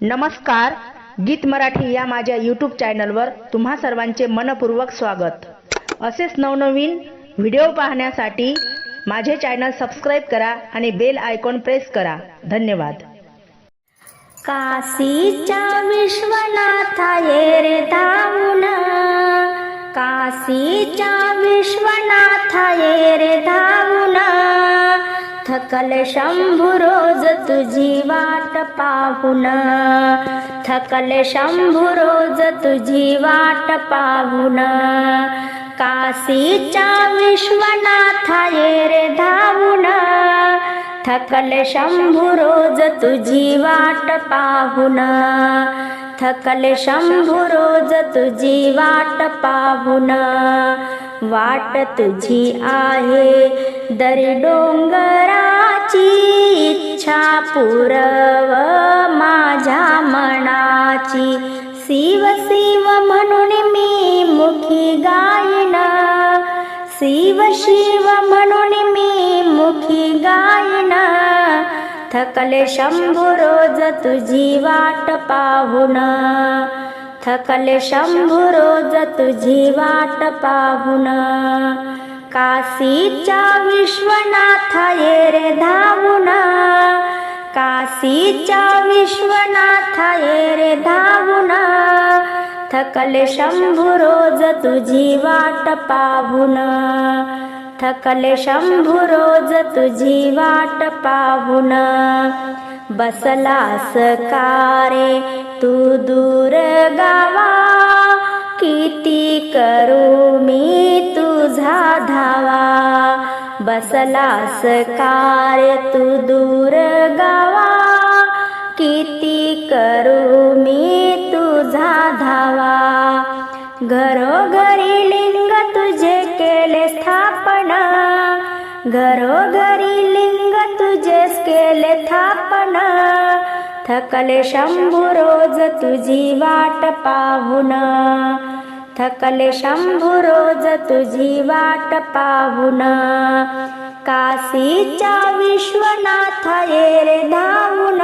नमस्कार गीत मराठी या माझ्या यूट्यूब चॅनलवर तुम्हा सर्वांचे मनपूर्वक स्वागत. असेच नवनवीन व्हिडिओ पाहण्यासाठी माझे चॅनल सबस्क्राईब करा आणि बेल आयकॉन प्रेस करा. धन्यवाद. काशीच्या विश्वनाथा ये रे धावून. काशीच्या विश्वनाथा ये रे धावून. थकल शंभू रोज तुझी वाट पाहून. थकल शंभू रोज तुझी वाट पाहून. काशीच्या विश्वनाथा ये रे धावून. थकल शंभू रोज तुझी वाट पाहून. थकल शंभू रोज तुझी वाट पाहून. वाट तुझी आहे दरी मनाची इच्छा पुरव माझ्या मनाची. शिव शिव म्हणून मी मुखी गायन. शिव शिव म्हणून मी मुखी गायन. थकले शंभू रोज तुझी वाट पाहून. थकले शंभू रोज तुझी वाट पाहून. काशीच्या विश्वनाथा ये रे धावुना. काशीच्या विश्वनाथ ये रे धावुना. थकले शंभू रोज तुझी वाट पाहून. थकले शंभू रोज तुझी वाट पाहून. बसलास कारे तू दूर गावा. किती करू बसलास सकार तू दूर गावा. किती करू मी तुझा धावा. घरोघरी लिंग तुझे केले स्थापना. घरोघरी लिंग तुझेच केले स्थापना थकले शंभू रोज तुझी वाट पाहुना. थकले शंभू रोज तुझी वाट पाहून. काशीच्या विश्वनाथ ये रे धावून.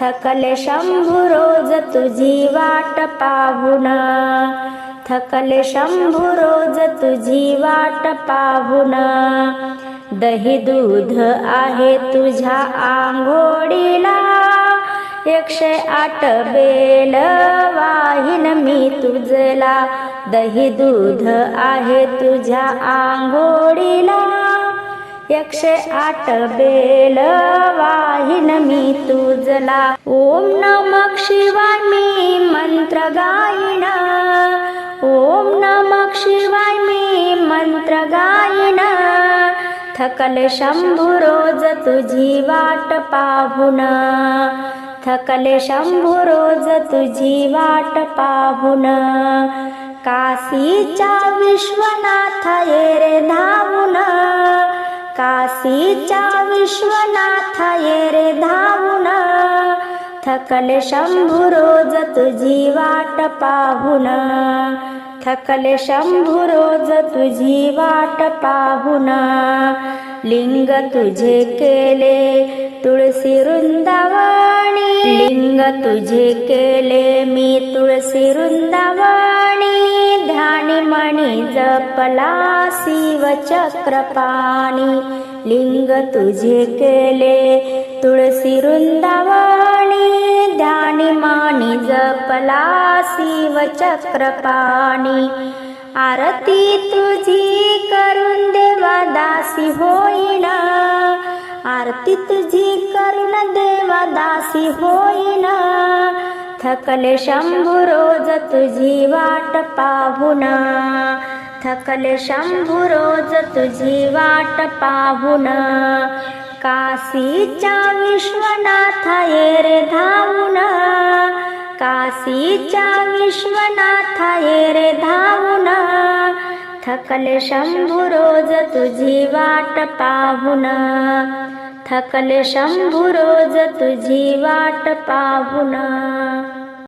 थकले शंभू रोज तुझी वाट पाहून. थकले शंभू रोज तुझी वाट पाहून. दही दूध आहे तुझ्या आंघोळीला. एकशे आठ बेल वाहिन मी तुझला. दही दूध आहे तुझ्या आंघोळीला. एकशे आठ बेल वाहिन मी तुझला. ओम नमक शिवाय मी मंत्र गायना ओम नमक शिवाय मी मंत्र गायना थकल शंभू रोज तुझी वाट पाहुना. थकले शंभू रोज तुझी वाट पाहून. काशीच्या विश्वनाथ ये रे धावून. काशीच्या विश्वनाथ ये रे धावून. थकले शंभू रोज तुझी वाट पाहून. थकले शंभू रोज तुझी वाट पाहून. लिंग तुझे केले तुळशी वृंदावन लिंग तुझे केले मी तुळशी वृंदावाणी ध्यानी मणी जपला शिव चक्रपाणी लिंग तुझे केले तुळशी वृंदावाणी ध्यानी माणी जपला शिव चक्रपाणी आरती तुझी करून देवा दासी होईना आरती तुझी कर्ण देवा दासी होईना. थकले शंभू रोज तुझी वाट पाहुना. थकले शंभू रोज तुझी वाट पाहुना. काशीच्या विश्वनाथ ये रे धावून. काशीच्या विश्वनाथ ये रे धावून. थकले शंभू रोज तुझी वाट पाहुना. थकल शंभू रोज तुझी वाट पाहुना।